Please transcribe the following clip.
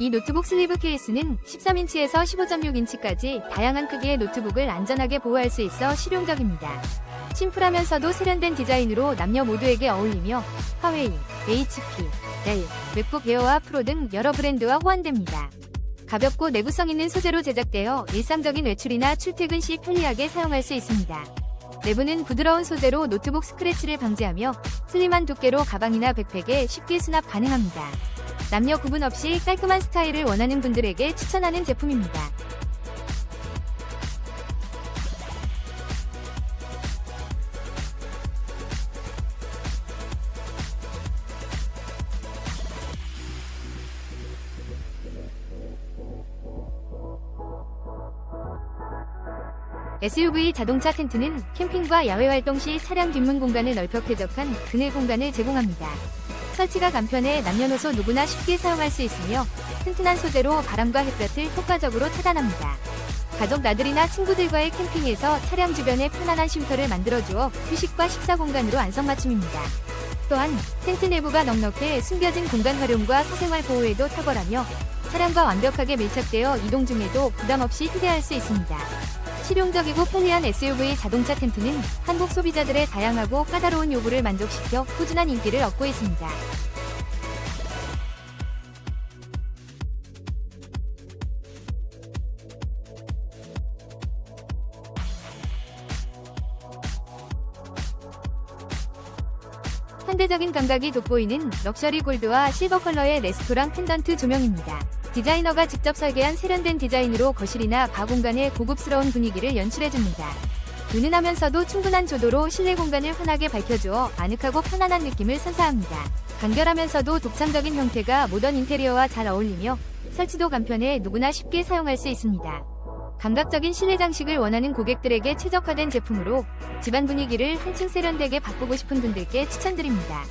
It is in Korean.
이 노트북 슬리브 케이스는 13인치에서 15.6인치까지 다양한 크기의 노트북을 안전하게 보호할 수 있어 실용적입니다. 심플하면서도 세련된 디자인으로 남녀 모두에게 어울리며 화웨이, HP, 델, 맥북 에어와 프로 등 여러 브랜드와 호환됩니다. 가볍고 내구성 있는 소재로 제작되어 일상적인 외출이나 출퇴근 시 편리하게 사용할 수 있습니다. 내부는 부드러운 소재로 노트북 스크래치를 방지하며 슬림한 두께로 가방이나 백팩에 쉽게 수납 가능합니다. 남녀 구분 없이 깔끔한 스타일을 원하는 분들에게 추천하는 제품입니다. SUV 자동차 텐트는 캠핑과 야외 활동 시 차량 뒷문 공간을 넓혀 쾌적한 그늘 공간을 제공합니다. 설치가 간편해 남녀노소 누구나 쉽게 사용할 수 있으며 튼튼한 소재로 바람과 햇볕을 효과적으로 차단합니다. 가족 나들이나 친구들과의 캠핑에서 차량 주변에 편안한 쉼터를 만들어주어 휴식과 식사 공간으로 안성맞춤입니다. 또한 텐트 내부가 넉넉해 숨겨진 공간 활용과 사생활 보호에도 탁월하며 차량과 완벽하게 밀착되어 이동 중에도 부담 없이 휴대할 수 있습니다. 실용적이고 편리한 SUV 자동차 텐트는 한국 소비자들의 다양하고 까다로운 요구를 만족시켜 꾸준한 인기를 얻고 있습니다. 현대적인 감각이 돋보이는 럭셔리 골드와 실버 컬러의 레스토랑 펜던트 조명입니다. 디자이너가 직접 설계한 세련된 디자인으로 거실이나 바 공간의 고급스러운 분위기를 연출해줍니다. 은은하면서도 충분한 조도로 실내 공간을 환하게 밝혀주어 아늑하고 편안한 느낌을 선사합니다. 간결하면서도 독창적인 형태가 모던 인테리어와 잘 어울리며 설치도 간편해 누구나 쉽게 사용할 수 있습니다. 감각적인 실내 장식을 원하는 고객들에게 최적화된 제품으로 집안 분위기를 한층 세련되게 바꾸고 싶은 분들께 추천드립니다.